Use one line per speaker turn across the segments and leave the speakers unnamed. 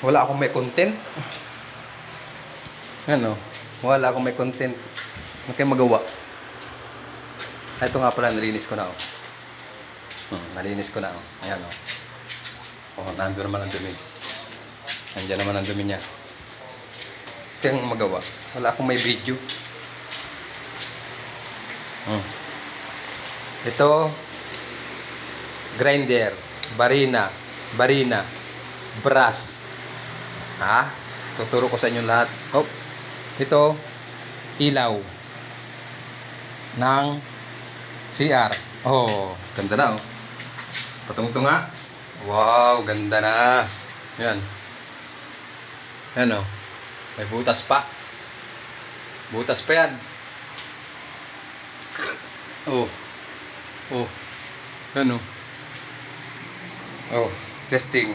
Wala akong may content. Ano? Wala akong may content. Ano kayo magawa? Ay, ito nga pala, nalinis ko na. Oh. Hmm, nalinis ko na. Oh. Ayan, oh. Oh, nandun naman ang dumi. Nandiyan naman ang dumi niya. Kaya magawa. Wala akong may video. Hmm. Ito, grinder, barina, barina, brass. Ha? Tuturo ko sa inyo lahat. Oh, ito, ilaw ng CR. Oh, ganda na oh. Patungto nga. Wow, ganda na. Yan. Yan oh. May butas pa. Butas pa yan. Oh. Oh. Ano? Oh, testing.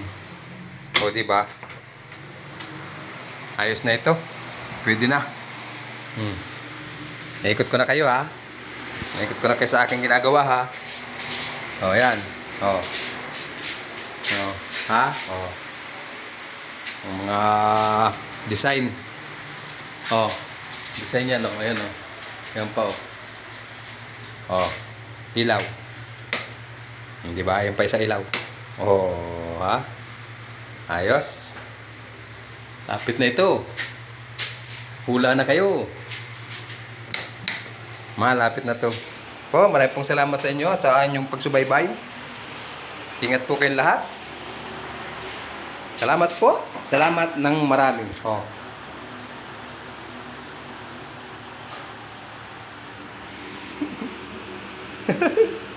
Oh, di ba? Ayos na ito. Pwede na. Hmm. Naikot ko na kayo ha. Naikot ko na kayo sa aking ginagawa ha. Oh, yan. Oh. Oh. Ha? Oh. Ang mga design. Oh. Design yan, oh. Ayan, oh. Yan pa, oh. Oh, ilaw. Hindi ba? Ayan pa isa ilaw. Oh, ha? Ayos. Lapit na ito. Hula na kayo. Malapit na to. Po, maraming pong salamat sa inyo at sa inyong pagsubaybay. Ingat po kayong lahat. Salamat po. Salamat ng marami. Oh.